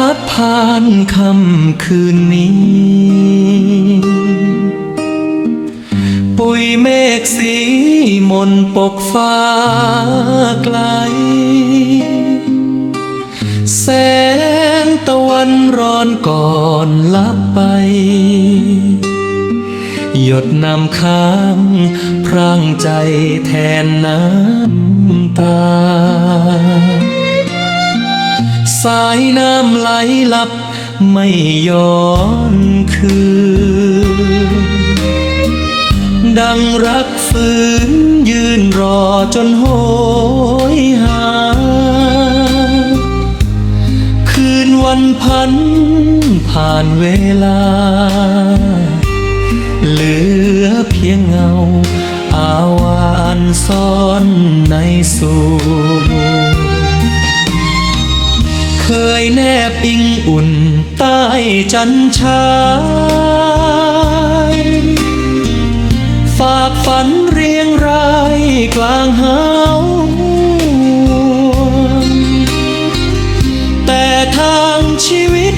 พัดผ่านค่ำคืนนี้ ปุยเมฆสีมนปกฟ้าไกล แสงตะวันร้อนก่อนลับไป หยดน้ำค้างพร่างใจแทนน้ำตา สายน้ำไหลลับ ไม่ย้อนคืน ดังรักฝืนยืนรอจนโหยหา คืนวันพันผ่านเวลา เหลือเพียงเงา อาวานซ่อนในสูเคย แนบอิงอุ่นใต้จันชายฝากฝันเรียงรายกลางหาวแต่ทางชีวิต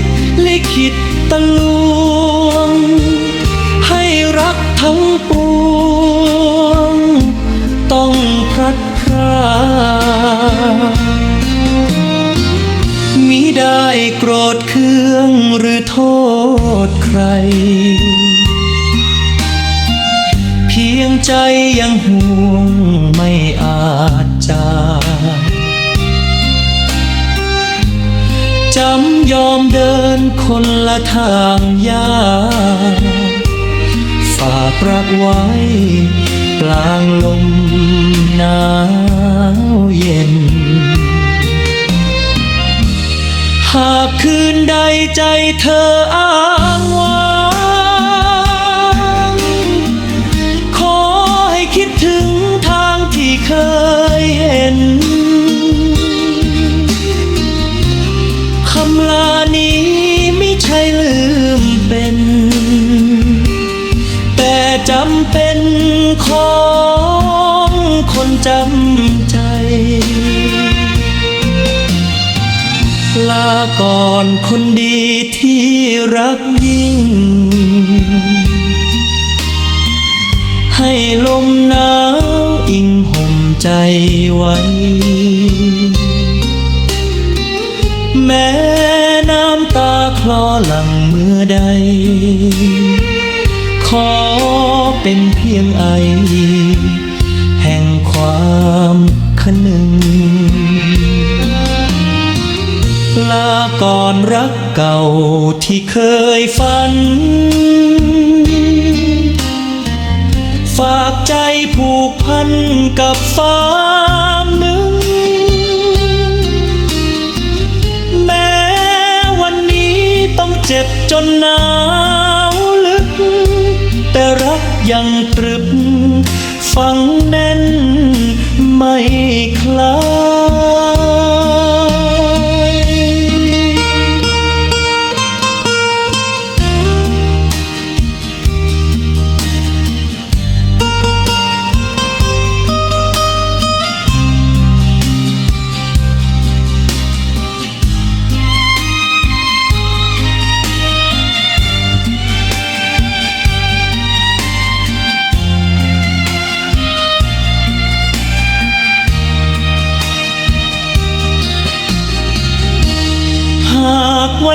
ลิขิตตะลวง ให้รักทั้งปวง ต้องพลัดพราก ได้โกรธเคืองหรือโทษใคร เพียงใจยังห่วงไม่อาจจาจำยอมเดินคนละทางยากฝากรักไว้กลางลมหนาวากคืนใดใจเธออ้างว้างขอให้คิดถึงทางที่เคยเห็นคำลานี้ไม่ใช่ลืมเป็น แต่จำเป็นขอ ก่อนคนดีที่รักยิ่ง ให้ลมหนาวอิงห่มใจไว้ แม้น้ำตาคลอหลังเมื่อใด ขอเป็นเพียงไอ แห่งความคนึง ลาก่อนรักเก่าที่เคยฝัน ฝากใจผูกพันกับฟ้าหนึ่ง แม้วันนี้ต้องเจ็บจนหนาวลึก แต่รักยังตรึบ ฝังแน่นไม่คลาย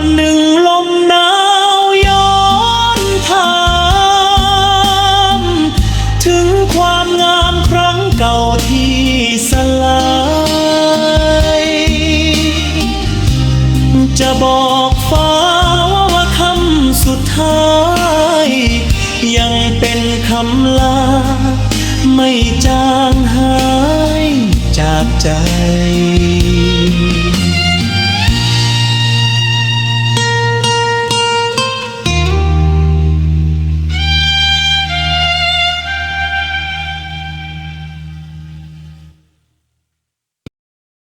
วันหนึ่งลมหนาวย้อนถามถึงความงามครั้งเก่าที่สลาย จะบอกฟ้าว่าคำสุดท้าย ยังเป็นคำลา ไม่จางหายจากใจ